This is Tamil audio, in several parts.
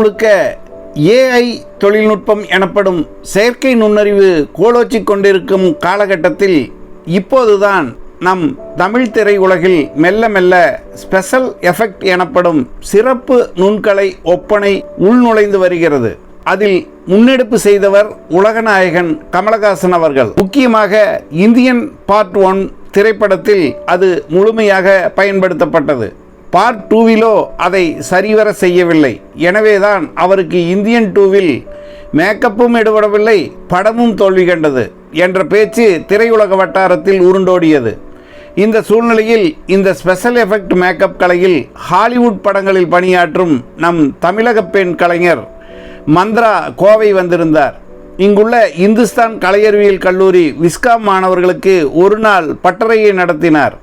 முழுக்க ஏஐ தொழில்நுட்பம் எனப்படும் செயற்கை நுண்ணறிவு கோலோச்சி கொண்டிருக்கும் காலகட்டத்தில் இப்போதுதான் நம் தமிழ் திரையுலகில் மெல்ல மெல்ல ஸ்பெஷல் எஃபெக்ட் எனப்படும் சிறப்பு நுண்கலை ஒப்பனை உள்நுழைந்து வருகிறது. அதில் முன்னெடுப்பு செய்தவர் உலகநாயகன் கமலஹாசன் அவர்கள். முக்கியமாக இந்தியன் பார்ட் ஒன் திரைப்படத்தில் அது முழுமையாக பயன்படுத்தப்பட்டது. பார்ட் டூவிலோ அதை சரிவர செய்யவில்லை. எனவேதான் அவருக்கு இந்தியன் டூவில் மேக்கப்பும் எடுபடவில்லை படமும் தோல்வி கண்டது என்ற பேச்சு திரையுலக வட்டாரத்தில் உருண்டோடியது. இந்த சூழ்நிலையில் இந்த ஸ்பெஷல் எஃபெக்ட் மேக்கப் கலையில் ஹாலிவுட் படங்களில் பணியாற்றும் நம் தமிழக பெண் கலைஞர் மந்த்ரா கோவை வந்திருந்தார். இங்குள்ள இந்துஸ்தான் கலையறிவியல் கல்லூரி விஸ்காம் மாணவர்களுக்கு ஒரு நாள் பட்டறையை நடத்தினார்.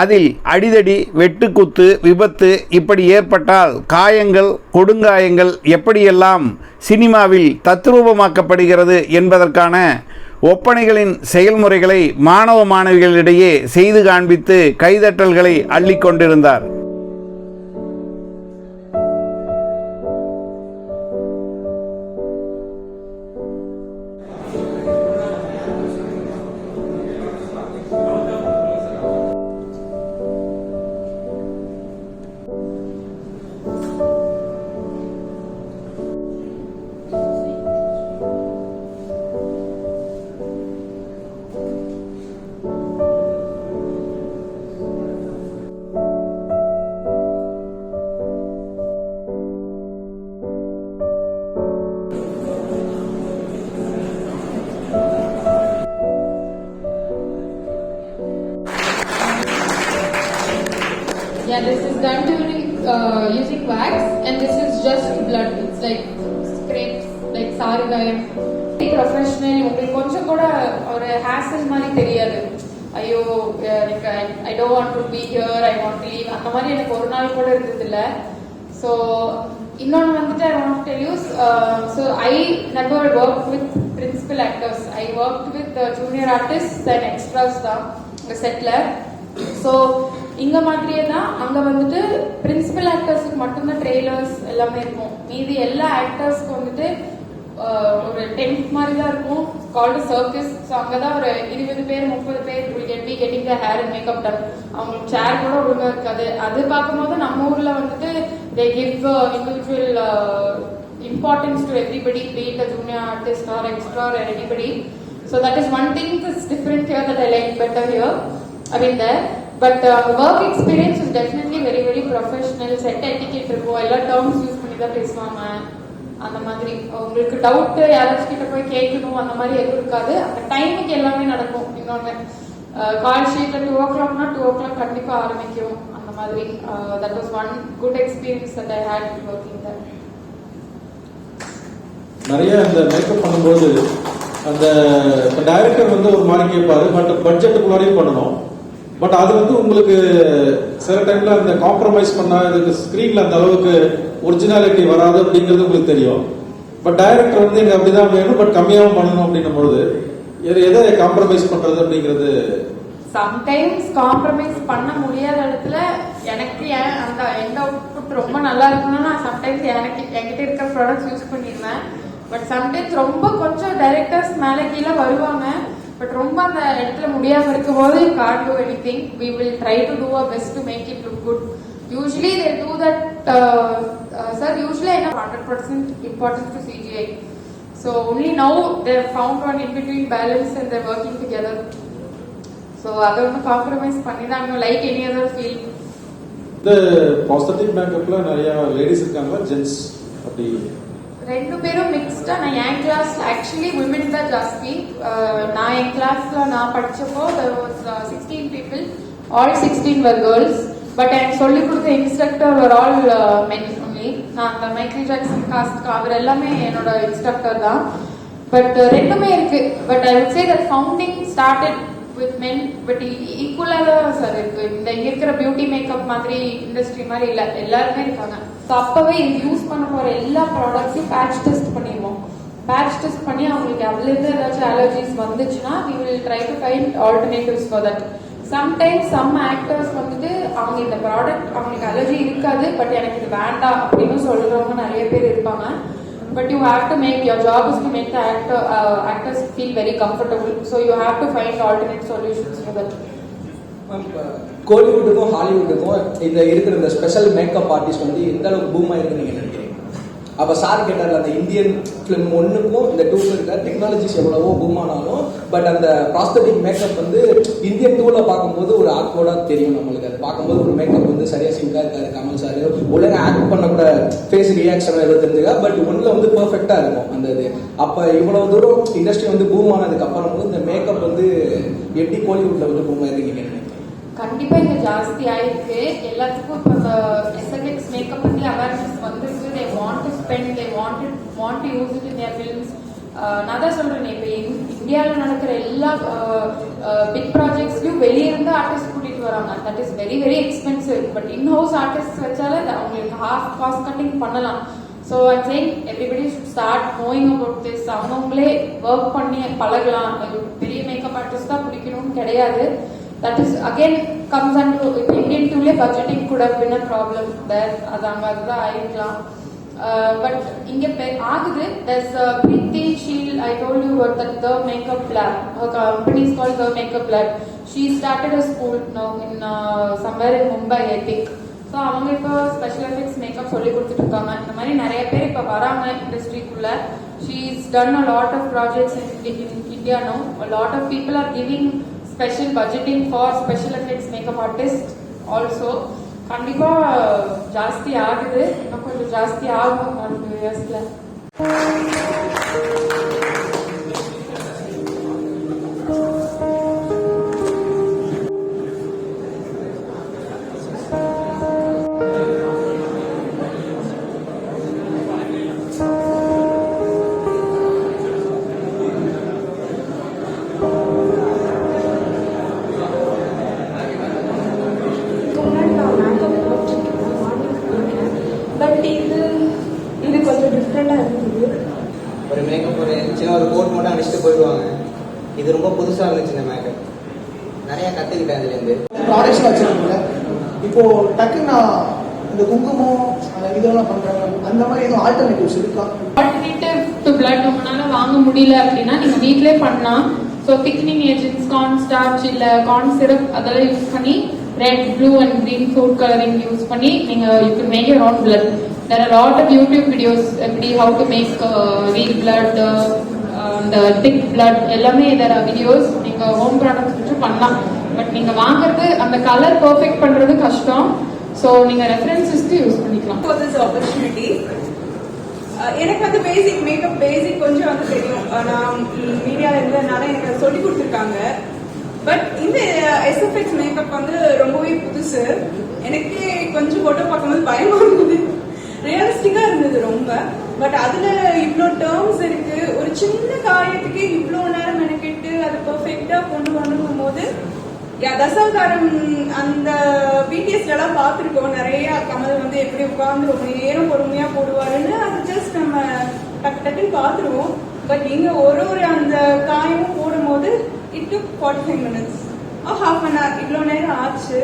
அதில் அடிதடி வெட்டுக்குத்து விபத்து இப்படி ஏற்பட்டால் காயங்கள் கொடுங்காயங்கள் எப்படியெல்லாம் சினிமாவில் தத்ரூபமாக்கப்படுகிறது என்பதற்கான ஒப்பனைகளின் செயல்முறைகளை மாணவ மாணவிகளிடையே செய்து காண்பித்து கைதட்டல்களை அள்ளிக்கொண்டிருந்தார். ஹேசல் மாதிரி தெரியாது. ஐயோ எனக்கு I don't want to be here I want to leave அந்த மாதிரி எனக்கு ஒரு நாள் கூட இருந்ததில்ல. ஸோ இன்னொன்று வந்துட்டு I want tell use so I never work with principal actors I work with junior artist and extras தான் இந்த செட்டில் ஸோ இங்கே மாதிரியே தான் அங்கே வந்துட்டு பிரின்சிபல் ஆக்டர்ஸுக்கு மட்டும்தான் ட்ரெய்லர்ஸ் எல்லாமே இருக்கும். மீதி எல்லா ஆக்டர்ஸ்க்கு வந்துட்டு ஒரு டென்ட் மாதிரி தான் இருக்கும் கால்டு சர்க்கஸ் ஸோ அங்கே தான் ஒரு இருபது பேர் முப்பது பேர் will get getting the hair and makeup done அவங்களுக்கு சேர் கூட ஒழுங்காக இருக்காது அது பார்க்கும்போது நம்ம ஊரில் வந்துட்டு they give individual importance to everybody be it a junior artist or extra or anybody so that is one thing is different here that I like better here அப்படின்னு but work experience is definitely very very professional set etiquette இருக்கும் எல்லா டேர்ம்ஸ் யூஸ் பண்ணி தான் பேசுவாங்க அந்த மாதிரி உங்களுக்கு டவுட் யாராச்சும் கிட்ட போய் கேட்கணும் அந்த மாதிரி எதுவும் இருக்காது. அந்த டைமுக்கு எல்லாமே நடக்கும். இன்னொன்று கால் ஷீட்ல டூ ஓ கிளாக்னா டூ ஓ கிளாக் கண்டிப்பாக ஆரம்பிக்கும். அந்த மாதிரி that was one good experience that I had working that நிறைய அந்த மேக்கப் பண்ணும்போது அந்த டைரக்டர் வந்து ஒரு மாதிரி கேட்பாரு பட் பட்ஜெட்டுக்குள்ளாரையும் பண்ணணும். பட் அது வந்து உங்களுக்கு சில டைம்ல அந்த காம்ப்ரமைஸ் பண்ணா இதுக்கு ஸ்க்ரீன்ல அந்த அளவுக்கு ஒரிஜினாலிட்டி வராது அப்படிங்கிறது உங்களுக்கு தெரியும். பட் டைரக்டர் வந்து இங்க அப்படிதான் வேணும் பட் கம்மியாகவும் பண்ணணும் அப்படின்னும் பொழுது எது எதை காம்ப்ரமைஸ் பண்றது அப்படிங்கிறது? சம்டைம்ஸ் காம்ப்ரமைஸ் பண்ண முடியாத இடத்துல எனக்கு ஏன் அந்த எந்த அவுட்புட் ரொம்ப நல்லா இருக்கணும்னு நான் சம்டைம்ஸ் எனக்கு என்கிட்ட இருக்கிற ப்ராடக்ட்ஸ் யூஸ் பண்ணிடுவேன் பட் சம்டைம்ஸ் ரொம்ப கொஞ்சம் டைரக்டர்ஸ் மேலே கீழே வருவாங்க. பட் ரொம்ப அந்த இடத்துல முடியாமல் இருக்கும் போது got to any thing we will try to do a best to make it look good usually they do that sir usually என்ன hundred percent importance to CGI so only now there found one in between balance and there working together so அதை வந்து காம்ப்ரமைஸ் பண்ணி தான் லைக் எனி அதர் ஃபீல் இந்த பாசிட்டிவ் மேக்கப்ல நிறைய லேடிஸ் இருக்காங்க ஜென்ட்ஸ் அப்படி? ரெண்டு பேரும் மிக்ஸ்டா நான் என் கிளாஸ்ல ஆக்சுவலி விமன் தான் ஜாஸ்தி. நான் என் கிளாஸ்ல நான் படிச்சப்போ sixteen people all sixteen were girls but எனக்கு சொல்லிக் கொடுத்த இன்ஸ்ட்ரக்டர் ஒரு ஆல் மென் ஒன்லி நான் அந்த மைக்கேல் ஜாக்சன் காஸ்ட் அவர் எல்லாமே என்னோட இன்ஸ்ட்ரக்டர் தான். பட் uh, ரெண்டுமே இருக்கு. But I would say that founding started with men but ஈக்குவலாக தான் சார் இருக்கு. இந்த இங்கே இருக்கிற பியூட்டி மேக்கப் மாதிரி இண்டஸ்ட்ரி மாதிரி இல்லை. எல்லாருமே இருக்காங்க. ஸோ அப்பவே இது யூஸ் பண்ண போற எல்லா ப்ராடக்ட்ஸையும் பேட்ச் டெஸ்ட் பண்ணிடுவோம். பேட்ச் டெஸ்ட் பண்ணி அவங்களுக்கு அதுலேருந்து ஏதாச்சும் அலர்ஜிஸ் வந்துச்சுன்னா we will try to find alternatives for that sometimes some actors வந்துட்டு அவங்க இந்த ப்ராடக்ட் அவங்களுக்கு அலர்ஜி இருக்காது பட் எனக்கு இது வேண்டாம் அப்படின்னு சொல்றவங்க நிறைய பேர் இருப்பாங்க. But you have to make your job is to make the actor actors feel very comfortable so you have to find alternate solutions for கோலிவுட்டுக்கும் ஹாலிவுட்டுக்கும் இந்த இருக்கிற இந்த ஸ்பெஷல் மேக்கப் ஆர்டிஸ்ட் வந்து எந்த அளவுக்கு பூம் இருக்குன்னு நீங்க நினைக்கிறீங்க? அப்ப சார் கேட்டார் அந்த இந்தியன் ஃபிலிம் ஒன்றுக்கும் இந்த டூக்கு இருக்க டெக்னாலஜிஸ் எவ்வளவோ பூம் ஆனாலும் பட் அந்த ப்ராஸ்தட்டிக் மேக்கப் வந்து இந்தியன் டூல பார்க்கும்போது ஒரு ஆக்வர்டா தெரியும் நம்மளுக்கு. அது பார்க்கும்போது ஒரு மேக்கப் வந்து சரியா சிங்கா இருக்காது கமல் சார். ஒழுங்கா ஆக்ட் பண்ண கூட ஃபேஸ் ரியாக்ஷன் எதுவும் தெரிஞ்சுக்கா? பட் ஒன்றில் வந்து பெர்ஃபெக்டா இருக்கும் அந்த இது. அப்ப இவ்வளவு தூரம் இண்டஸ்ட்ரி வந்து பூம் ஆனதுக்கு அப்புறம் வந்து இந்த மேக்கப் வந்து எப்படி கோலிவுட்ல வந்து பூம் ஆயிருக்கு கண்டிப்பாக இங்கே கண்டிப்பா இங்க ஜாஸ்தி ஆயிருக்கு. எல்லாத்துக்கும் இப்போ எஸ்எஃப்எக்ஸ் மேக்கப் பத்தி அவேர்னஸ் வந்துருக்கு. They want to spend they want want to use it in their films நான் தான் சொல்றேன் இப்போ இந்தியாவில் நடக்கிற எல்லா பிக் ப்ராஜெக்ட்ஸ்லயும் வெளியே இருந்து ஆர்டிஸ்ட் கூட்டிட்டு வராங்க. That is very very expensive but in house artist வச்சாலே அவங்களுக்கு ஹாஃப் காஸ்ட் கட்டிங் பண்ணலாம். So I think everybody should start knowing about this அவங்கவுங்களே work பண்ணி பழகலாம். பெரிய மேக்கப் ஆர்டிஸ்ட் தான் பிடிக்கணும்னு கிடையாது. That is again comes and இப்போ இந்தியன் டூலே பட்ஜெட்டிங் கூட பின்ன ப்ராப்ளம் தேர் அது அங்கே அதுதான் ஆயிருக்கலாம் பட் இங்க ஆகுது there's a Preeti I I told you about that the makeup lab. Her company is called the makeup lab. She started a school now in uh, somewhere in Mumbai I think. So அவங்க இப்போ ஸ்பெஷல் எஃபெக்ட்ஸ் மேக்கப் சொல்லி கொடுத்துட்டு இருக்காங்க. இந்த மாதிரி நிறைய பேர் இப்போ வராங்க இண்டஸ்ட்ரிக்குள்ள she is done a lot of projects in India no lot of people are giving special budgeting for special effects makeup artist also கண்டிப்பாக ஜாஸ்தி ஆகுது. இன்னும் கொஞ்சம் ஜாஸ்தி ஆகும். ஒன் டூ இயர்ஸ்ல இந்த குங்குமம் இதெல்லாம் பண்றாங்க. அந்த மாதிரி எதுவும் ஆல்டர்னேட்டிவ்ஸ் இருக்கா? ஆல்டர்னேட்டிவ் டு பிளட் உங்களால வாங்க முடியல அப்படின்னா நீங்க வீட்லயே பண்ணலாம். So thickening agents corn starch இல்ல கார்ன் சிரப் அதெல்லாம் யூஸ் பண்ணி red blue and green food colouring use பண்ணி நீங்க you can make your own blood there are lot of YouTube videos எப்படி how to make real blood அந்த திக் பிளட் எல்லாமே இதர வீடியோஸ் நீங்க ஹோம் ப்ராடக்ட்ஸ் வச்சு பண்ணலாம். பட் நீங்க வாங்குறது அந்த கலர் பர்ஃபெக்ட் பண்றது கஷ்டம். ஸோ நீங்கள் ரெஃபரன்சஸ்க்கு யூஸ் பண்ணிக்கலாம். ஃபார் திஸ் ஆப்பர்ச்சுனிட்டி எனக்கு வந்து பேசிக் மேக்கப் பேசிக் கொஞ்சம் வந்து தெரியும். Uh, நான் மீடியாவில் இருந்ததுனால எனக்கு சொல்லி கொடுத்துருக்காங்க. பட் இந்த uh, எஸ்எஃப்எக்ஸ் மேக்கப் வந்து ரொம்பவே புதுசு. எனக்கே கொஞ்சம் ஃபோட்டோ பார்க்கும்போது பயமா இருந்தது. ரியலிஸ்டிக்காக இருந்தது ரொம்ப. பட் அதில் இவ்வளோ டேர்ம்ஸ் இருக்கு. ஒரு சின்ன காரியத்துக்கு இவ்வளோ நேரம் மெனக்கெட்டு அதை பர்ஃபெக்டாக கொண்டு வரணுங்கும் போது தசாவதாரம் அந்த பிடிஎஸ்ல எல்லாம் பார்த்துருக்கோம். நிறைய கமல் வந்து எப்படி உட்கார்ந்து ஒரு நேரம் பொறுமையா போடுவாருன்னு அது ஜஸ்ட் நம்ம டக்கு டக்குன்னு பார்த்துருவோம். பட் இங்க ஒரு ஒரு அந்த காயமும் போடும்போது it took forty five minutes half an hour இவ்வளோ நேரம் ஆச்சு.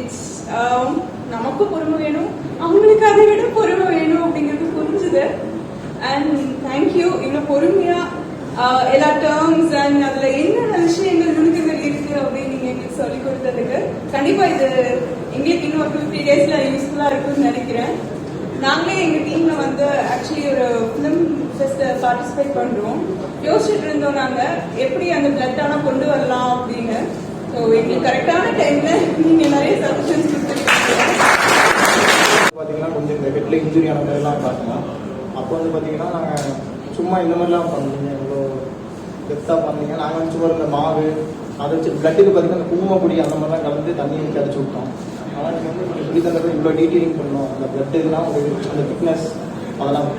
இட்ஸ் um, நமக்கும் பொறுமை வேணும். அவங்களுக்கு அதை விட பொறுமை வேணும் அப்படிங்கிறது புரிஞ்சுது. அண்ட் தேங்க்யூ இவ்வளோ பொறுமையா Uh, எல்லா டேர்ம்ஸ் அண்ட் அதுல என்னென்ன விஷயங்கள் நுணுக்கங்கள் இருக்கு அப்படின்னு நீங்க எங்களுக்கு சொல்லி கொடுத்ததுக்கு கண்டிப்பா இது எங்களுக்கு இன்னும் ஒரு ஃபிஃப்டி டேஸ்ல யூஸ்ஃபுல்லா இருக்கும்னு நினைக்கிறேன். நாங்களே எங்க டீம்ல வந்து ஆக்சுவலி ஒரு ஃபிலிம் ஃபெஸ்ட் பார்ட்டிசிபேட் பண்றோம். யோசிச்சுட்டு இருந்தோம் நாங்க எப்படி அந்த பிளட் ஆனா கொண்டு வரலாம் அப்படின்னு. ஸோ எங்களுக்கு கரெக்டான டைம்ல நீங்க நிறைய சஜஷன்ஸ் கொடுத்துருக்கீங்க. பார்த்தீங்கன்னா கொஞ்சம் இந்த ஹெட்ல இன்ஜுரி ஆன மாதிரிலாம் காட்டலாம் அப்போ வந்து பார்த்தீங்கன்னா நாங்கள் சும்மா இந்த மாதிரிலாம் பண்ணுவோம் பெருசாக பண்ணீங்க நாங்கள் வந்து சும்மா இந்த மாவு அதை வச்சு பிளட்டுக்கு பார்த்தீங்கன்னா அந்த குங்குமப்பொடி அந்த மாதிரிலாம் கலந்து தண்ணியை கிடச்சி விட்டோம் ஆனால் நீங்கள் வந்து கொஞ்சம் சொல்லி தந்தது இவ்வளோ டீட்டெயிலிங் பண்ணணும். அந்த பிளட்டுக்குலாம் உங்களுக்கு அந்த ஃபிட்னஸ் அதெல்லாம்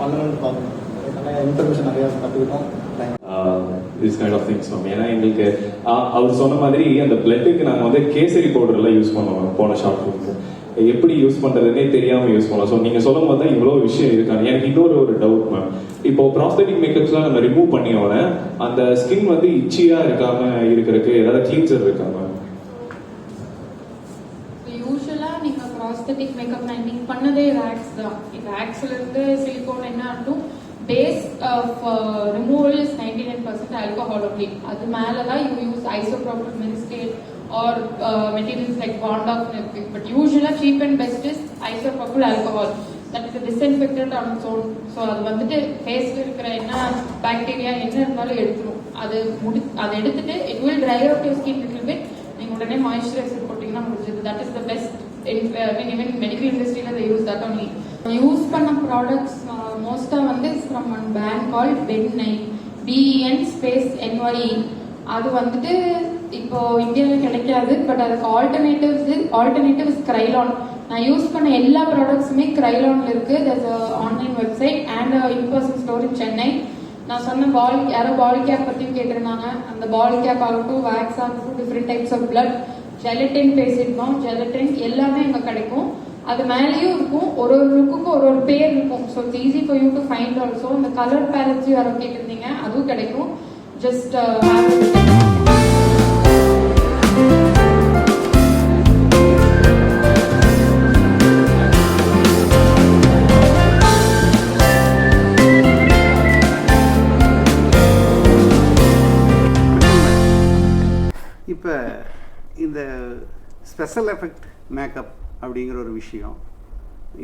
பண்ணணும்னு பார்க்கணும். அதனால இன்ஃபர்மேஷன் நிறையா கற்றுக்கிட்டோம் this kind of things ma'am ஏன்னா எங்களுக்கு அவர் சொன்ன மாதிரி அந்த பிளட்டுக்கு நாங்கள் வந்து கேசரி பவுடர்லாம் யூஸ் பண்ணுவோம் போன ஷார்ட் ஃபிலிம்க்கு எப்படி யூஸ் பண்ணுறதுன்னே தெரியாமல் யூஸ் பண்ணலாம். ஸோ நீங்கள் சொல்லும் போது தான் இவ்வளோ விஷயம் இருக்காங்க எனக்கு இன்னொரு ஒரு டவுட் மேம் இப்போ ப்ராஸ்தட்டிக் மேக்கப்ஸ்லாம் நம்ம ரிமூவ் பண்ணி உடனே அந்த ஸ்கின் வந்து இச்சியாக இருக்காம இருக்கிறதுக்கு ஏதாவது கிளீன்சர் இருக்கா மேம் ப்ராஸ்தட்டிக் மேக்கப் நான் இன்னைக்கு பண்ணதே வேக்ஸ் தான். வேக்ஸ்ல இருந்து சிலிகோன் என்ன ஆகட்டும் base of removal is ninety nine percent alcohol only அது மேலே தான் you use isopropyl myristate or materials like bond off இருக்கு பட் யூஸ்வலாக cheap and best is isopropyl alcohol that is disinfected on zone so அது வந்துட்டு ஃபேஸில் இருக்கிற என்ன பாக்டீரியா என்ன இருந்தாலும் எடுத்துரும். அது முடி அதை எடுத்துட்டு it will dry out your skin little bit நீங்கள் உடனே மாய்ஸ்சரைசர் போட்டிங்கன்னா முடிஞ்சது that is the best even medical இண்டஸ்ட்ரியில் அதை யூஸ் தட் only. யூஸ் பண்ண ப்ராடக்ட்ஸ் மோஸ்டா வந்து from one brand called Ben Nye B E N space N Y அது வந்துட்டு இப்போ இந்தியாவில் கிடைக்காது பட் அதுக்கு ஆல்டர்னேட்டிவ்ஸ் ஆல்டர்னேட்டிவ்ஸ் கிரைலான் நான் யூஸ் பண்ண எல்லா ப்ராடக்ட்ஸுமே கிரைலான்ல இருக்குது thus online website and in person store in Chennai நான் சொன்ன பால் யாரோ பால் கேப் பற்றியும் கேட்டிருந்தாங்க. அந்த பால் கேப் ஆகட்டும் வேக்ஸ் ஆகட்டும் different types of blood gelatin பேசியிருக்கோம். ஜெலட்டின் எல்லாமே அங்கே கிடைக்கும். அது மேலேயும் இருக்கும் ஒரு ஒரு லுக்குக்கும் ஒரு ஒரு பேர் இருக்கும். So it's easy for you to find also இந்த கலர் பேலட்ஸ் யாரோ கேட்டிருந்தீங்க அதுவும் கிடைக்கும். ஜஸ்ட் uh, இப்போ இந்த ஸ்பெஷல் எஃபெக்ட் மேக்கப் அப்படிங்கிற ஒரு விஷயம்.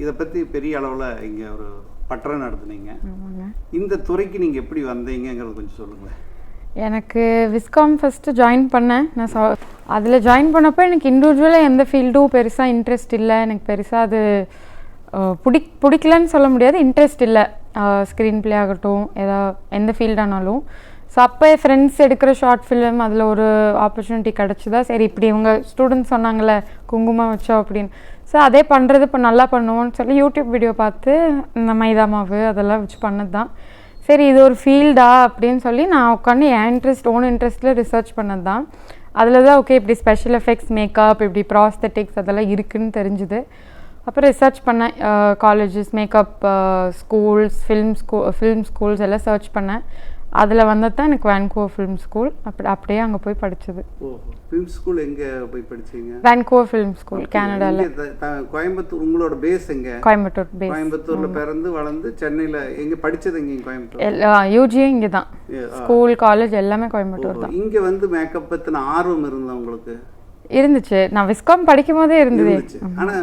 இதை பற்றி பெரிய அளவில் இங்கே ஒரு பட்டறை நடத்துனீங்க. இந்த துறைக்கு நீங்கள் எப்படி வந்தீங்கங்கிறது கொஞ்சம் சொல்லுங்களேன். எனக்கு விஸ்காம் ஃபஸ்ட்டு ஜாயின் பண்ணேன். நான் சா அதில் ஜாயின் பண்ணப்போ எனக்கு இண்டிவிஜுவலாக எந்த ஃபீல்டும் பெருசாக இன்ட்ரெஸ்ட் இல்லை. எனக்கு பெருசாக அது அஹ், பிடி பிடிக்கலன்னு சொல்ல முடியாது. இன்ட்ரெஸ்ட் இல்லை. ஸ்க்ரீன் ப்ளே ஆகட்டும் ஏதா எந்த ஃபீல்டானாலும் ஸோ அப்போ என் ஃப்ரெண்ட்ஸ் எடுக்கிற ஷார்ட் ஃபிலிம் அதில் ஒரு ஆப்பர்ச்சுனிட்டி கிடச்சிதா? சரி இப்படி இவங்க ஸ்டூடெண்ட்ஸ் சொன்னாங்களே குங்குமம் வச்சோம் அப்படின்னு. ஸோ அதே பண்ணுறது இப்போ நல்லா பண்ணுவோம்னு சொல்லி யூடியூப் வீடியோ பார்த்து இந்த மைதா மாவு அதெல்லாம் வச்சு பண்ணது தான் சரி இது ஒரு ஃபீல்டா அப்படின்னு சொல்லி நான் உட்காந்து என் இன்ட்ரெஸ்ட் ஓன் இன்ட்ரெஸ்ட்டில் ரிசர்ச் பண்ணது தான் அதில் தான் ஓகே இப்படி ஸ்பெஷல் எஃபெக்ட்ஸ் மேக்கப் இப்படி ப்ராஸ்தட்டிக்ஸ் அதெல்லாம் இருக்குதுன்னு தெரிஞ்சுது. அப்புறம் ரிசர்ச் பண்ணேன் colleges makeup schools film school film schools எல்லாம் சர்ச் பண்ணேன். அதில் வந்தது தான் எனக்கு வேன்கோவர் ஃபிலிம் ஸ்கூல் அப்படி அப்படியே அங்கே போய் படித்தது ஃபிலிம் ஸ்கூல் எங்கே போய் படிச்சீங்க? வேன்கோவர் ஃபிலிம் ஸ்கூல் கேனடாவில் கோயம்புத்தூர் உங்களோட பேஸ் எங்க? கோயம்புத்தூர் பேஸ் கோயம்புத்தூர்ல பிறந்து வளர்ந்து சென்னையில எங்க படிச்சது எங்க கோயம்புத்தூர்? எல்லா யூஜியும் இங்கே தான். ஸ்கூல் காலேஜ் எல்லாமே கோயம்புத்தூர் தான். இங்க வந்து மேக்கப் பத்தின ஆர்வம் இருந்தா உங்களுக்கு? இருந்துச்சு. நான் விஸ்காம் படிக்கும் போதே இருந்தது. இருந்துச்சு. ஆனா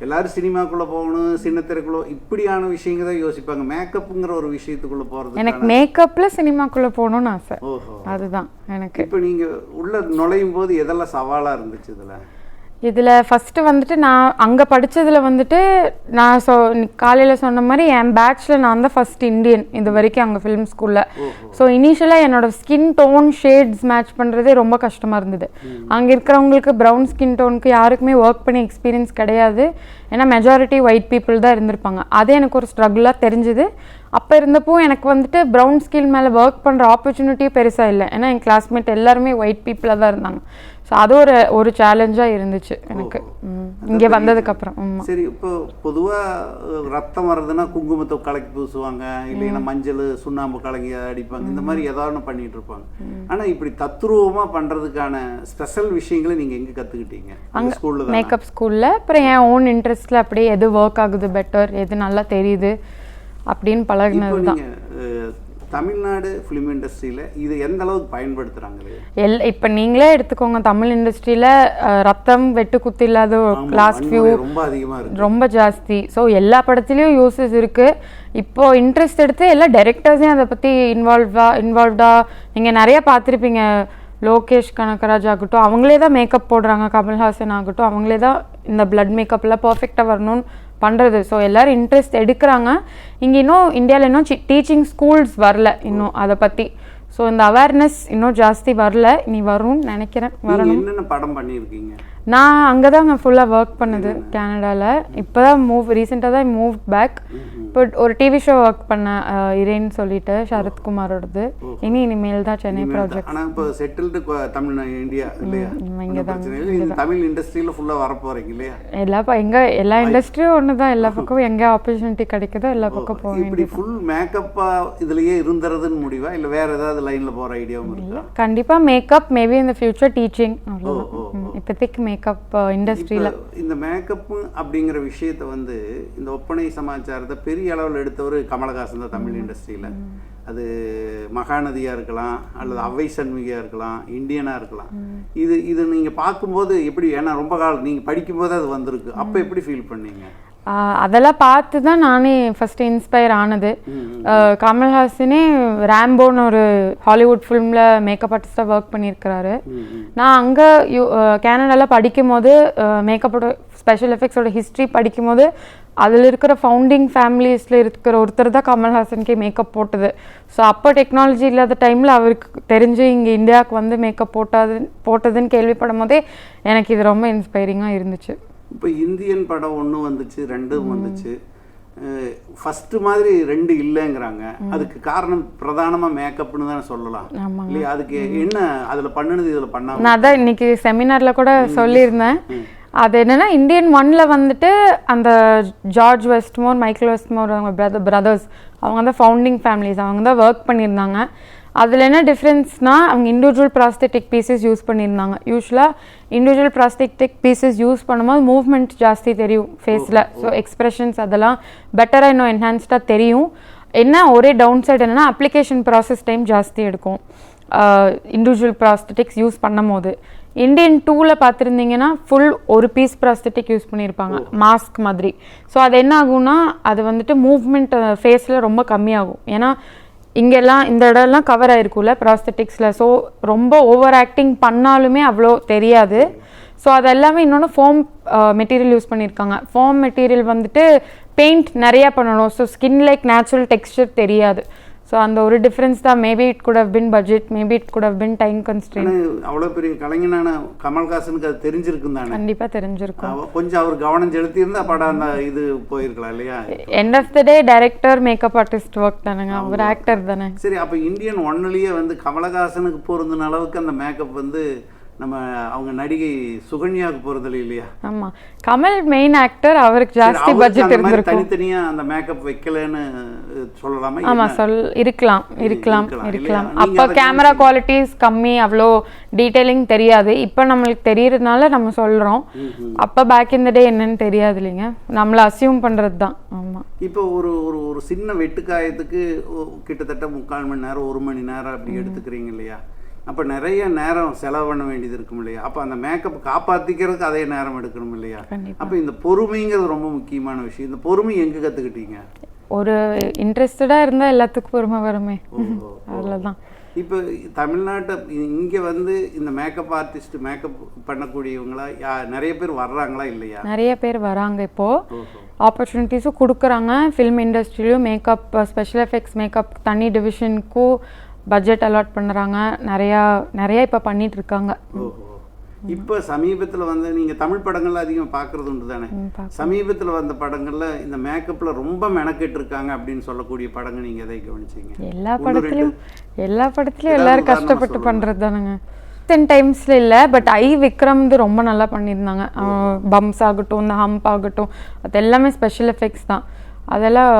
எல்லாரும் சினிமாக்குள்ள போகணும் சின்ன திரைக்குள்ள இப்படியான விஷயங்க தான் யோசிப்பாங்க. மேக்கப்ங்கிற ஒரு விஷயத்துக்குள்ள போறது எனக்கு மேக்கப்ல சினிமாக்குள்ள போகணும்னு ஆசை. ஓஹோ. அதுதான் எனக்கு. இப்போ நீங்க உள்ள நுழையும் போது எதெல்லாம் சவாலா இருந்துச்சு இதுல? இதில் ஃபஸ்ட்டு வந்துட்டு நான் அங்கே படிச்சதுல வந்துட்டு நான் சொ காலையில் சொன்ன மாதிரி என் பேட்ச்சில் நான் தான் ஃபர்ஸ்ட் இந்தியன் இது வரைக்கும் அங்கே ஃபிலிம் ஸ்கூலில் ஸோ இனிஷியலாக என்னோட ஸ்கின் டோன் ஷேட்ஸ் மேட்ச் பண்ணுறதே ரொம்ப கஷ்டமாக இருந்தது. அங்கே இருக்கிறவங்களுக்கு ப்ரௌன் ஸ்கின் டோனுக்கு யாருக்குமே ஒர்க் பண்ணி எக்ஸ்பீரியன்ஸ் கிடையாது. ஏன்னா மெஜாரிட்டி ஒயிட் பீப்புள் தான் இருந்திருப்பாங்க. அதே எனக்கு ஒரு ஸ்ட்ரகிளாக தெரிஞ்சுது. அப்போ இருந்தப்போ எனக்கு வந்துட்டு ப்ரௌன் ஸ்கின் மேலே ஒர்க் பண்ணுற ஆப்பர்ச்சுனிட்டியே பெருசாக இல்லை. ஏன்னா என் கிளாஸ்மேட் எல்லாருமே ஒயிட் பீப்புளாக தான் இருந்தாங்க. ஸோ அது ஒரு ஒரு சேலஞ்சாக இருந்துச்சு எனக்கு. இங்கே வந்ததுக்கப்புறம். சரி இப்போ பொதுவா அஹ், ரத்தம் வர்றதுன்னா குங்குமத்தை கலக்கி பூசுவாங்க இல்லைன்னா மஞ்சள் சுண்ணாம்பு கலங்கி அடிப்பாங்க இந்த மாதிரி ஏதாவது பண்ணிட்டு இருப்பாங்க. ஆனா இப்படி தத்ரூபமா பண்றதுக்கான ஸ்பெஷல் விஷயங்களை நீங்க எங்க கத்துக்கிட்டீங்க? அந்த ஸ்கூல்ல மேக்கப் ஸ்கூலில் அப்புறம் என் ஓன் இன்ட்ரெஸ்ட்டில் அப்படியே எது ஒர்க் ஆகுது பெட்டர் எது நல்லா தெரியுது அப்படின்னு பழகினது தான் தமிழ்நாடு ஃபிலிம் இண்டஸ்ட்ரியில இது எந்த அளவுக்கு பயன்படுத்துறாங்க இது? எல் இப்போ நீங்களே எடுத்துக்கோங்க தமிழ் இண்டஸ்ட்ரியில் ரத்தம் வெட்டு குத்து இல்லாத லாஸ்ட் ஃபியூ ரொம்ப அதிகமா இருக்கு. ரொம்ப ஜாஸ்தி. ஸோ எல்லா படத்துலேயும் யூசஸ் இருக்கு. இப்போ இன்ட்ரெஸ்ட் எடுத்து எல்லா டைரக்டர்ஸையும் அதை பற்றி இன்வால்வா இன்வால்வ்டா நீங்கள் நிறைய பார்த்துருப்பீங்க. லோகேஷ் கனகராஜ் ஆகட்டும் அவங்களே தான் மேக்கப் போடுறாங்க. கமல்ஹாசன் ஆகட்டும் அவங்களே தான் இந்த பிளட் மேக்கப்லாம் பர்ஃபெக்டாக வரணும்னு பண்ணுறது ஸோ எல்லாரும் இன்ட்ரெஸ்ட் எடுக்கிறாங்க. இங்கே இன்னும் இந்தியாவில் இன்னும் டீச்சிங் ஸ்கூல்ஸ் வரல இன்னும் அதை பற்றி ஸோ இந்த அவேர்னஸ் இன்னும் ஜாஸ்தி வரல. இனி வரும்னு நினைக்கிறேன். வரணும். என்னென்ன படம் பண்ணியிருக்கீங்க? நான் அங்கே தான் ஃபுல்லாக ஒர்க் பண்ணது கனடாவில் இப்போ தான் மூவ் ரீசெண்டாக தான் மூவ் பேக் இப்போ ஒரு டிவி ஷோ ஒர்க் பண்ணேன் அஹ், இரேன்னு சொல்லிட்டு சரத்குமாரோடது. இனி இனிமேல் தான் சென்னை ப்ராஜெக்ட் ஆனா இப்போ செட்டில்டு தமிழ் இந்தியா இல்லையா? இங்க தான், இல்லை. தமிழ் இண்டஸ்ட்ரியில ஃபுல்லா வர போறீங்க இல்லையா? எல்லா எங்க எல்லா இண்டஸ்ட்ரியும் ஒன்று தான் எல்லா பக்கம் எங்கே ஆப்பர்ச்சுனிட்டி கிடைக்குதோ எல்லா பக்கம் போக இப்படி ஃபுல் மேக்கப்பா இதுலயே இருந்துறதுன்னு முடிவா? இல்ல வேற ஏதாவது லைன்ல போற ஐடியாவும் இருக்கா? கண்டிப்பாக மேக்கப் மேபி இந்த ஃபியூச்சர் டீச்சிங் இப்போதைக்கு மேக்கப் இண்டஸ்ட்ரியில் இப்ப இந்த மேக்கப் அப்படிங்கிற விஷயத்தை வந்து இந்த ஒப்பனை சமாச்சாரத்தை பெரிய அளவில் எடுத்தவர் கமலஹாசன் தான் தமிழ் இண்டஸ்ட்ரியில அது மகாநதியா இருக்கலாம் அல்லது அவ்வை சண்முகியா இருக்கலாம் இந்தியனா இருக்கலாம். இது இது நீங்க பார்க்கும்போது எப்படி ஏன்னா ரொம்ப காலம் நீங்க படிக்கும்போது அது வந்திருக்கு. அப்ப எப்படி ஃபீல் பண்ணீங்க? அதெல்லாம் பார்த்து தான் நானே ஃபர்ஸ்ட் இன்ஸ்பயர் ஆனது. கமல்ஹாசனே ரேம்போன்னு ஒரு ஹாலிவுட் ஃபிலிமில் மேக்கப் ஆர்டிஸ்டாக ஒர்க் பண்ணியிருக்கிறாரு. நான் அங்கே யூ கேனடாவில் படிக்கும் போது மேக்கப்போட ஸ்பெஷல் எஃபெக்ட்ஸோட ஹிஸ்ட்ரி படிக்கும் போது அதில் இருக்கிற ஃபவுண்டிங் ஃபேமிலிஸில் இருக்கிற ஒருத்தர் தான் கமல்ஹாசனுக்கே மேக்கப் போட்டது. ஸோ அப்போ டெக்னாலஜி இல்லாத டைமில் அவருக்கு தெரிஞ்சு இங்கே இந்தியாவுக்கு வந்து மேக்கப் போட்டது போட்டதுன்னு கேள்விப்படும் போதே எனக்கு இது ரொம்ப இன்ஸ்பைரிங்காக இருந்துச்சு. இப்போ இந்தியன் படம் ஒன்று வந்துச்சு ரெண்டும் வந்துச்சு. ஃபர்ஸ்ட் மாதிரி ரெண்டு இல்லைங்கிறாங்க. அதுக்கு காரணம் பிரதானமா மேக்கப்னு தான் சொல்லலாம். இல்லையா? அதுக்கு என்ன அதுல பண்ணுனது இதுல பண்ணாம நான் அதான் இன்னைக்கு செமினார்ல கூட சொல்லியிருந்தேன். அது என்னன்னா இந்தியன் ஒன்ல வந்துட்டு அந்த ஜார்ஜ் வெஸ்ட்மோர் மைக்கேல் வெஸ்ட்மோர் அவங்க பிரதர் பிரதர்ஸ் அவங்க தான் ஃபவுண்டிங் ஃபேமிலிஸ் அவங்க தான் ஒர்க் பண்ணியிருந்தாங்க. அதில் என்ன டிஃப்ரென்ஸ்னா அவங்க இண்டிவிஜுவல் ப்ராஸ்தெட்டிக் பீசஸ் யூஸ் பண்ணியிருந்தாங்க. யூஸ்வலாக இண்டிவிஜுவல் ப்ராஸ்தெட்டிக் பீசஸ் யூஸ் பண்ணும்போது மூவ்மெண்ட் ஜாஸ்தி தெரியும் ஃபேஸில் ஸோ எக்ஸ்பிரஷன்ஸ் அதெல்லாம் பெட்டராக இன்னும் என்ஹான்ஸ்டாக தெரியும். என்ன ஒரே டவுன் சைடு என்னன்னா அப்ளிகேஷன் ப்ராசஸ் டைம் ஜாஸ்தி எடுக்கும். இண்டிவிஜுவல் ப்ராஸ்தட்டிக்ஸ் யூஸ் பண்ணும் போது இந்தியன் டூவில் பார்த்துருந்தீங்கன்னா ஃபுல் ஒரு பீஸ் ப்ராஸ்தட்டிக் யூஸ் பண்ணியிருப்பாங்க. மாஸ்க் மாதிரி. ஸோ அது என்ன ஆகும்னா அது வந்துட்டு மூவ்மெண்ட் ஃபேஸில் ரொம்ப கம்மியாகும். ஏன்னா இங்கெல்லாம் இந்த இடம்லாம் கவர் ஆகிருக்கும்ல ப்ராஸ்தட்டிக்ஸில் ஸோ ரொம்ப ஓவர் ஆக்டிங் பண்ணாலுமே அவ்வளோ தெரியாது. ஸோ அது எல்லாமே இன்னொன்று ஃபோம் மெட்டீரியல் யூஸ் பண்ணியிருக்காங்க ஃபோம் மெட்டீரியல் வந்துட்டு பெயிண்ட் நிறையா பண்ணணும். So skin like natural texture தெரியாது. ஸோ அந்த ஒரு டிஃப்ரென்ஸ் தான். Maybe it could have been budget maybe it could have been time constrain ஆனா, அவ்வளவு பெரிய கலைஞனான கமல்ஹாசனுக்கு அது தெரிஞ்சிருக்கும் தானே? கண்டிப்பாக தெரிஞ்சிருக்கும். கொஞ்சம் அவர் கவனம் செலுத்தி இருந்தா படம் அந்த இது போயிருக்கலாம் இல்லையா? End of the day director makeup artist work தானேங்க. அவர் ஆக்டர் தானே. சரி அப்ப இந்தியன் ஒன்னுலயே வந்து கமலஹாசனுக்கு பொருந்தின அளவுக்கு அந்த மேக்கப் வந்து நம்ம அவங்க நடிகை சுகன்யாவுக்கு பொருந்தல இல்லையா? ஆமா. கமல் மெயின் ஆக்டர் அவருக்கு ஜாஸ்தி பட்ஜெட் இருந்திருக்கும். தனித்தனியா அந்த மேக்கப் வைக்கலன்னு சொல்லலாமா? ஆமா? சொல் இருக்கலாம் இருக்கலாம் இருக்கலாம், அப்ப கேமரா குவாலிட்டிஸ் கம்மி அவ்வளோ டீடைலிங் தெரியாது. இப்போ நம்மளுக்கு தெரியறதுனால நம்ம சொல்றோம். அப்ப பேக் இன் த டே என்னன்னு தெரியாது இல்லைங்க. நம்மள அசியூம் பண்றது தான் ஆமா. இப்போ ஒரு ஒரு ஒரு சின்ன வெட்டுக்காயத்துக்கு கிட்டத்தட்ட முக்கால் மணி நேரம் ஒரு மணி நேரம் அப்படி எடுத்துக்கிறீங்க இல்லையா? அப்போ நிறைய நேரம் செலவு பண்ண வேண்டியது இருக்கும் இல்லையா? அப்போ அந்த மேக்கப் காப்பாற்றிக்கிறதுக்கு அதே நேரம் எடுக்கணும் இல்லையா. அப்போ இந்த பொறுமைங்கிறது ரொம்ப முக்கியமான விஷயம். இந்த பொறுமை எங்கே கற்றுக்கிட்டீங்க ஒரு இன்ட்ரெஸ்டடா இருந்தா எல்லாத்துக்கும் பொறுமை வருமே. அவ்வளவுதான். இப்போ தமிழ்நாட்டை இங்கே வந்து இந்த மேக்கப் ஆர்டிஸ்ட் மேக்கப் பண்ணக்கூடியவங்களா யா நிறைய பேர் வர்றாங்களா இல்லையா? நிறைய பேர் வராங்க இப்போ. ஆப்பர்ச்சுனிட்டிஸும் கொடுக்குறாங்க. ஃபிலிம் இண்டஸ்ட்ரியிலும் மேக்கப் ஸ்பெஷல் எஃபெக்ட்ஸ் மேக்கப் தனி டிவிஷனுக்கும் பட்ஜெட் அலாட் பண்ணுறாங்க நிறையா நிறையா இப்போ பண்ணிட்டு இருக்காங்க ஓஹோ. இப்போ சமீபத்தில் வந்து நீங்கள் தமிழ் படங்கள்ல அதிகம் பார்க்கறது உண்டு தானே. சமீபத்தில் வந்த படங்கள்ல இந்த மேக்கப்பில் ரொம்ப மெனக்கெட்டு இருக்காங்க அப்படின்னு சொல்லக்கூடிய படங்கள் நீங்கள் எதை கவனிச்சீங்க? எல்லா படத்துலையும் எல்லா படத்துலையும் எல்லாரும் கஷ்டப்பட்டு. பண்ணுறது தானுங்க டென் டைம்ஸில் இல்லை பட் ஐ விக்ரம் வந்து ரொம்ப நல்லா பண்ணியிருந்தாங்க. பம்ஸ் ஆகட்டும் இந்த ஹம்ப் ஆகட்டும் அது எல்லாமே ஸ்பெஷல் எஃபெக்ட்ஸ் தான். அதெல்லாம்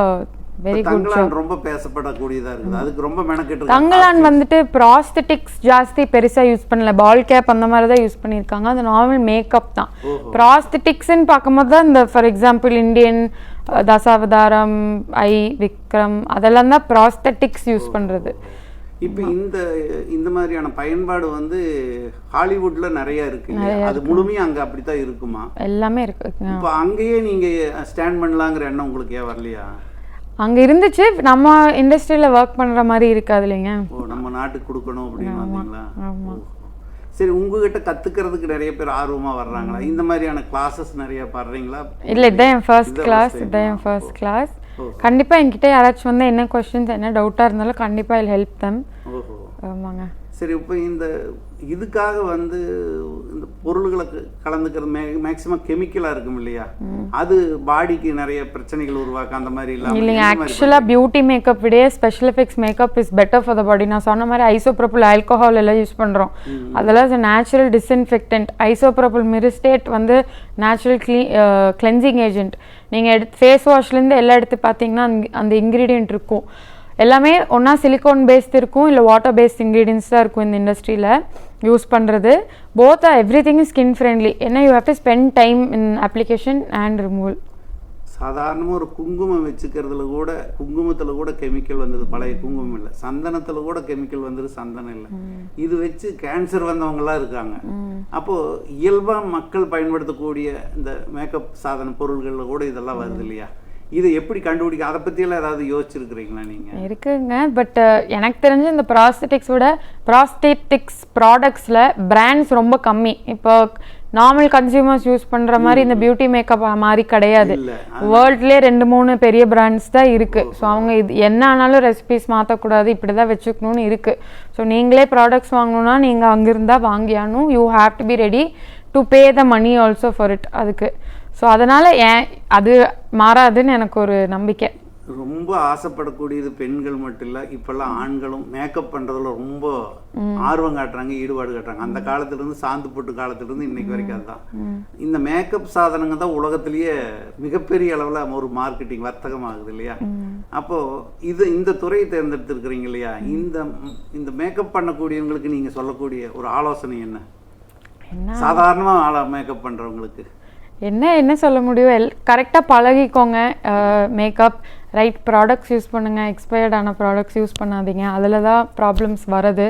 வெரி குட் ரொம்ப பேசப்படக்கூடியதா இருக்குது. அதுக்கு ரொம்ப மெனக்கெட்டு தங்கலான் வந்துட்டு ப்ராஸ்தட்டிக்ஸ் ஜாஸ்தி பெருசா யூஸ் பண்ணல. பால் கேப் அந்த மாதிரி தான் யூஸ் பண்ணியிருக்காங்க. அது நார்மல் மேக்கப் தான். ப்ராஸ்தட்டிக்ஸ்ன்னு பார்க்கும்போது தான் இந்த for example Indian Dasavatharam I Vikram அதெல்லாம் தான் ப்ராஸ்தட்டிக்ஸ் யூஸ் பண்றது. இப்போ இந்த இந்த மாதிரியான பயன்பாடு வந்து ஹாலிவுட்ல நிறைய இருக்கு? அது முழுமையா அங்க அப்படித்தான் இருக்குமா? எல்லாமே இருக்கு. இப்போ அங்கேயே நீங்க ஸ்டாண்ட் பண்ணலாங்கிற எண்ணம் உங்களுக்கு ஏன் வரலையா? அங்க இருந்துச்சு நம்ம இண்டஸ்ட்ரியில ஒர்க் பண்ற மாதிரி இருக்காது இல்லைங்க ஓ நம்ம நாட்டுக்கு கொடுக்கணும் அப்படின்னு வந்தீங்களா ஆமா. ஓ. சரி உங்ககிட்ட கத்துக்கிறதுக்கு நிறைய பேர் ஆர்வமா வர்றாங்களா இந்த மாதிரியான கிளாஸஸ் நிறைய பண்றீங்களா இல்ல இதான் என் ஃபர்ஸ்ட் கிளாஸ் இதான்? என் ஃபர்ஸ்ட். கிளாஸ். கண்டிப்பா என்கிட்ட யாராச்சும் வந்து என்ன கொஸ்டின்ஸ் என்ன டவுட்டா இருந்தாலும் கண்டிப்பா ஐ ஹெல்ப் தம் ஆமாங்க சரி இப்போ இந்த இதுக்காக வந்து இந்த பொருள்களை கலந்துக்கிறது மே மேக்சிமம் கெமிக்கலாக இருக்கும் இல்லையா? அது பாடிக்கு நிறைய பிரச்சனைகள் உருவாக்க அந்த மாதிரி இல்லாம இல்லைங்க ஆக்சுவலாக பியூட்டி மேக்கப் விட special effects makeup is better for the body நான் சொன்ன மாதிரி ஐசோப்ரோபிள் ஆல்கோஹால் எல்லாம் யூஸ் பண்ணுறோம் அதெல்லாம் நேச்சுரல் டிஸ்இன்ஃபெக்டன்ட் ஐசோப்ரோபிள் மிரிஸ்டேட் வந்து நேச்சுரல் க்ளீ கிளென்சிங் ஏஜென்ட் நீங்கள் எடுத்து ஃபேஸ் வாஷ்லேருந்து எல்லாம் எடுத்து பார்த்தீங்கன்னா அந்த இன்க்ரீடியன்ட் இருக்கும். எல்லாமே ஒன்றா சிலிக்கான் பேஸ்ட் இருக்கும் இல்லை வாட்டர் பேஸ்ட் இன்க்ரீடியன்ஸ் தான் இருக்கும் இந்த இண்டஸ்ட்ரியில் யூஸ் பண்ணுறது both every thing skin friendly ஏன்னா you have to spend time in application and removal சாதாரணமாக ஒரு குங்குமம் வச்சுக்கிறதுல கூட குங்குமத்தில் கூட கெமிக்கல் வந்தது பழைய குங்குமம் இல்லை. சந்தனத்தில் கூட கெமிக்கல் வந்தது சந்தனம் இல்லை. இது வச்சு கேன்சர் வந்தவங்களாம் இருக்காங்க. அப்போது இயல்பாக மக்கள் பயன்படுத்தக்கூடிய இந்த மேக்கப் சாதன பொருள்களில் கூட இதெல்லாம் வருது இல்லையா? இதை எப்படி கண்டுபிடிக்க அதை பற்றியெல்லாம் ஏதாவது யோசிச்சிருக்கிறீங்களா நீங்கள் இருக்குங்க. பட் எனக்கு தெரிஞ்சு இந்த ப்ராஸ்தெட்டிக்ஸ் விட ப்ராஸ்தெட்டிக்ஸ் ப்ராடக்ட்ஸில் பிராண்ட்ஸ் ரொம்ப கம்மி. இப்போ நார்மல் கன்சியூமர்ஸ் யூஸ் பண்ணுற மாதிரி இந்த பியூட்டி மேக்கப் மாதிரி கிடையாது. வேர்ல்ட்லேயே ரெண்டு மூணு பெரிய பிராண்ட்ஸ் தான் இருக்குது ஸோ அவங்க இது என்ன ஆனாலும் ரெசிபிஸ் மாற்றக்கூடாது இப்படி தான் வச்சுக்கணும்னு இருக்குது ஸோ நீங்களே ப்ராடக்ட்ஸ் வாங்கணும்னா நீங்கள் அங்கிருந்தா வாங்கியானும் you have to be ready to pay the money also for it அதுக்கு. ஸோ அதனால் ஏன் அது மாறாதுன்னு எனக்கு ஒரு நம்பிக்கை. ரொம்ப ஆசைப்படக்கூடியது பெண்கள் மட்டும் இல்லை இப்போல்லாம் ஆண்களும் மேக்கப் பண்ணுறதுல ரொம்ப ஆர்வம் காட்டுறாங்க ஈடுபாடு காட்டுறாங்க. அந்த காலத்துலேருந்து சாந்து போட்டு காலத்துலேருந்து இன்னைக்கு வரைக்கும் அதுதான். இந்த மேக்கப் சாதனங்க தான் உலகத்திலேயே மிகப்பெரிய அளவில் ஒரு மார்க்கெட்டிங் வர்த்தகம் ஆகுது இல்லையா அப்போது இது இந்த துறையை தேர்ந்தெடுத்திருக்கிறீங்க இல்லையா? இந்த இந்த மேக்கப் பண்ணக்கூடியவங்களுக்கு நீங்கள் சொல்லக்கூடிய ஒரு ஆலோசனை என்ன? சாதாரணமாக ஆளா மேக்கப் பண்ணுறவங்களுக்கு என்ன என்ன சொல்ல முடியும்? எல் கரெக்டாக பழகிக்கோங்க. மேக்கப் ரைட் ப்ராடக்ட்ஸ் யூஸ் பண்ணுங்கள் எக்ஸ்பயர்டான ப்ராடக்ட்ஸ் யூஸ் பண்ணாதீங்க. அதில் தான் ப்ராப்ளம்ஸ் வருது.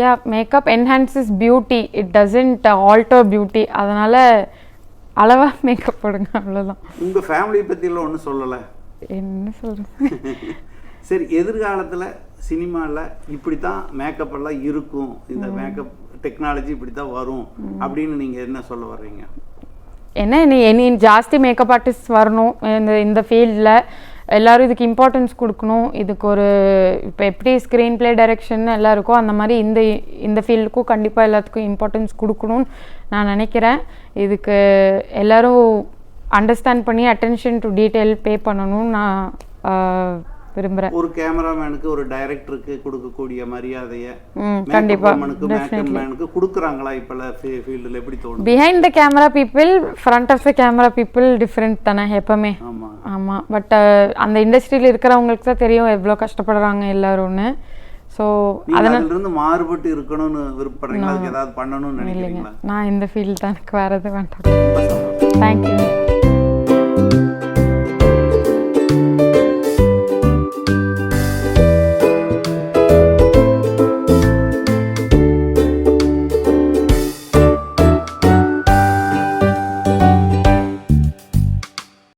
Yeah makeup enhances beauty it doesn't alter beauty அதனால் அளவாக மேக்கப் போடுங்க. அவ்வளோதான் உங்கள் ஃபேமிலியை பற்றியெல்லாம் ஒன்றும் சொல்லலை. என்ன சொல்கிறது சரி எதிர்காலத்தில் சினிமாவில் இப்படி தான் மேக்கப் எல்லாம் இருக்கும். இந்த மேக்கப் டெக்னாலஜி இப்படி தான் வரும் அப்படின்னு நீங்கள் என்ன சொல்ல வர்றீங்க? என்ன இனி இனி ஜாஸ்தி மேக்கப் ஆர்டிஸ்ட் வரணும் இந்த இந்த ஃபீல்டில் எல்லாரும் இதுக்கு இம்பார்ட்டன்ஸ் கொடுக்கணும். இதுக்கு ஒரு இப்போ எப்படி ஸ்க்ரீன் ப்ளே டைரக்ஷன் எல்லாம் இருக்கோ அந்த மாதிரி இந்த இந்த ஃபீல்டுக்கும் கண்டிப்பாக எல்லாத்துக்கும் இம்பார்ட்டன்ஸ் கொடுக்கணும்னு நான் நினைக்கிறேன். இதுக்கு எல்லாரும் அண்டர்ஸ்டாண்ட் பண்ணி அட்டென்ஷன் டு டீட்டெயில் பே பண்ணணும்னு நான் ஆஹ், விரும்புகிறேன் ஒரு கேமராமேனுக்கு ஒரு டைரக்டருக்கு கொடுக்கக்கூடிய மரியாதையை கண்டிப்பா. மேனுக்கு கொடுக்குறாங்களா இப்போல்லாம் ஃபீல்டில் எப்படி தோணும்? Behind the camera people front of the camera people different தானே எப்பவுமே. ஆமாம் பட் அந்த இண்டஸ்ட்ரியில் இருக்கிறவங்களுக்கு தான் தெரியும் எவ்வளோ கஷ்டப்படுறாங்க எல்லாரும்னு. ஸோ அதிலிருந்து மாறுபட்டு இருக்கணும்னு விருப்பப்படுறீங்களா? அதுக்கு ஏதாவது பண்ணணும்னு நினைக்கிறீங்களா? நான் இந்த ஃபீல்டு தான். எனக்கு வேறு எதுவும் வேண்டாம். தேங்க்யூ